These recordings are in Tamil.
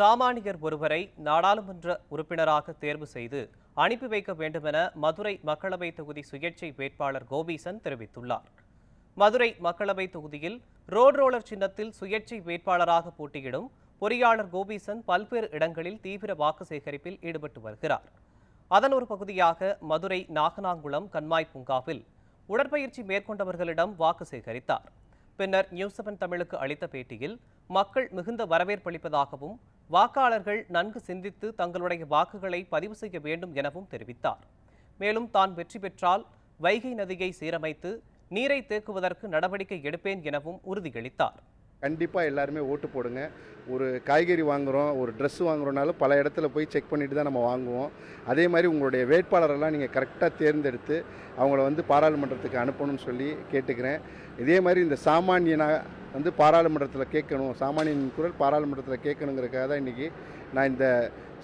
சாமானியர் ஒருவரை நாடாளுமன்ற உறுப்பினராக தேர்வு செய்து அனுப்பி வைக்க வேண்டுமென மதுரை மக்களவை தொகுதி சுயேட்சை வேட்பாளர் கோபீசன் தெரிவித்துள்ளார். மதுரை மக்களவை தொகுதியில் ரோட் ரோலர் சின்னத்தில் சுயேட்சை வேட்பாளராக போட்டியிடும் பொறியாளர் கோபீசன் பல்வேறு இடங்களில் தீவிர வாக்கு சேகரிப்பில் ஈடுபட்டு வருகிறார். அதன் ஒரு பகுதியாக மதுரை நாகனாங்குளம் கண்மாய் பூங்காவில் உடற்பயிற்சி மேற்கொண்டவர்களிடம் வாக்கு சேகரித்தார். பின்னர் நியூஸ் செவன் தமிழுக்கு அளித்த பேட்டியில் மக்கள் மிகுந்த வரவேற்பளிப்பதாகவும் வாக்காளர்கள் நன்கு சிந்தித்து தங்களுடைய வாக்குகளை பதிவு செய்ய வேண்டும் எனவும் தெரிவித்தார். மேலும் தான் வெற்றி பெற்றால் வைகை நதியை சீரமைத்து நீரை தேக்குவதற்கு நடவடிக்கை எடுப்பேன் எனவும் உறுதியளித்தார். கண்டிப்பாக எல்லாருமே ஓட்டு போடுங்க. ஒரு காய்கறி வாங்குகிறோம் ஒரு ட்ரெஸ் வாங்குறோனாலும் பல இடத்துல போய் செக் பண்ணிட்டு தான் நம்ம வாங்குவோம். அதே மாதிரி உங்களுடைய வேட்பாளரெல்லாம் நீங்கள் கரெக்டாக தேர்ந்தெடுத்து அவங்கள வந்து பாராளுமன்றத்துக்கு அனுப்பணும்னு சொல்லி கேட்டுக்கிறேன். இதே மாதிரி இந்த சாமானியனாக வந்து பாராளுமன்றத்தில் கேட்கணும். சாமானியன் குரல் பாராளுமன்றத்தில் கேட்கணுங்கிறதுக்காக தான் இன்றைக்கி நான் இந்த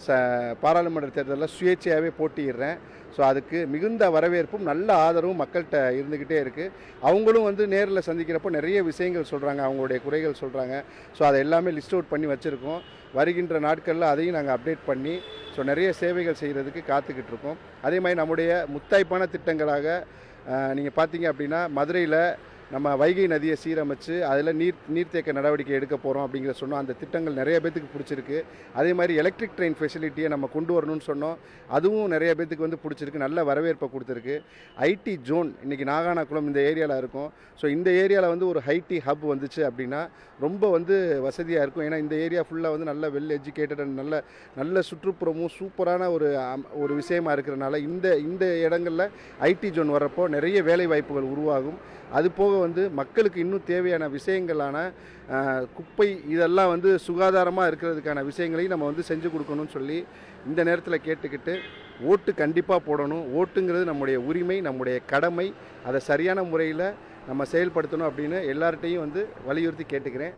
ச பாராளுமன்ற தேர்தலில் சுயேட்சையாகவே போட்டியிடுறேன். ஸோ அதுக்கு மிகுந்த வரவேற்பும் நல்ல ஆதரவும் மக்கள்கிட்ட இருந்துக்கிட்டே இருக்குது அவங்களும் வந்து நேரில் சந்திக்கிறப்போ நிறைய விஷயங்கள் சொல்கிறாங்க அவங்களுடைய குறைகள் சொல்கிறாங்க ஸோ அதை எல்லாமே லிஸ்ட் அவுட் பண்ணி வச்சுருக்கோம். வருகின்ற நாட்களில் அதையும் நாங்கள் அப்டேட் பண்ணி ஸோ நிறைய சேவைகள் செய்கிறதுக்கு காத்துக்கிட்டு இருக்கோம். அதே மாதிரி நம்முடைய முத்தாய்ப்பான திட்டங்களாக நீங்கள் பார்த்தீங்க அப்படின்னா மதுரையில் நம்ம வைகை நதியை சீரமைச்சு அதில் நீர் நீர்த்தேக்க நடவடிக்கை எடுக்க போகிறோம் அப்படிங்கிற சொன்னோம். அந்த திட்டங்கள் நிறைய பேத்துக்கு பிடிச்சிருக்கு. அதே மாதிரி எலக்ட்ரிக் ட்ரெயின் ஃபெசிலிட்டியை நம்ம கொண்டு வரணும்னு சொன்னோம். அதுவும் நிறைய பேத்துக்கு வந்து பிடிச்சிருக்கு. நல்ல வரவேற்பை கொடுத்துருக்கு. ஐடி ஜோன் இன்றைக்கி நாகானாக்குளம் இந்த ஏரியாவில் இருக்கும். ஸோ இந்த ஏரியாவில் வந்து ஒரு ஐடி ஹப் வந்துச்சு அப்படின்னா ரொம்ப வந்து வசதியாக இருக்கும். ஏன்னா இந்த ஏரியா ஃபுல்லாக வந்து நல்ல வெல் எஜுகேட்டட் அண்ட் நல்ல நல்ல சுற்றுப்புறமும் சூப்பரான ஒரு ஒரு விஷயமா இருக்கிறனால இந்த இந்த இடங்களில் ஐடி ஜோன் வரப்போ நிறைய வேலை வாய்ப்புகள் உருவாகும். அது போக வந்து மக்களுக்கு இன்னும் தேவையான விஷயங்களான குப்பை இதெல்லாம் வந்து சுகாதாரமாக இருக்கிறதுக்கான விஷயங்களையும் நம்ம வந்து செஞ்சு கொடுக்கணும்னு சொல்லி இந்த நேரத்தில் கேட்டுக்கிட்டு ஓட்டு கண்டிப்பாக போடணும். ஓட்டுங்கிறது நம்முடைய உரிமை நம்முடைய கடமை. அதை சரியான முறையில் நம்ம செயல்படுத்தணும் அப்படின்னு எல்லார்ட்டையும் வந்து வலியுறுத்தி கேட்டுக்கிறேன்.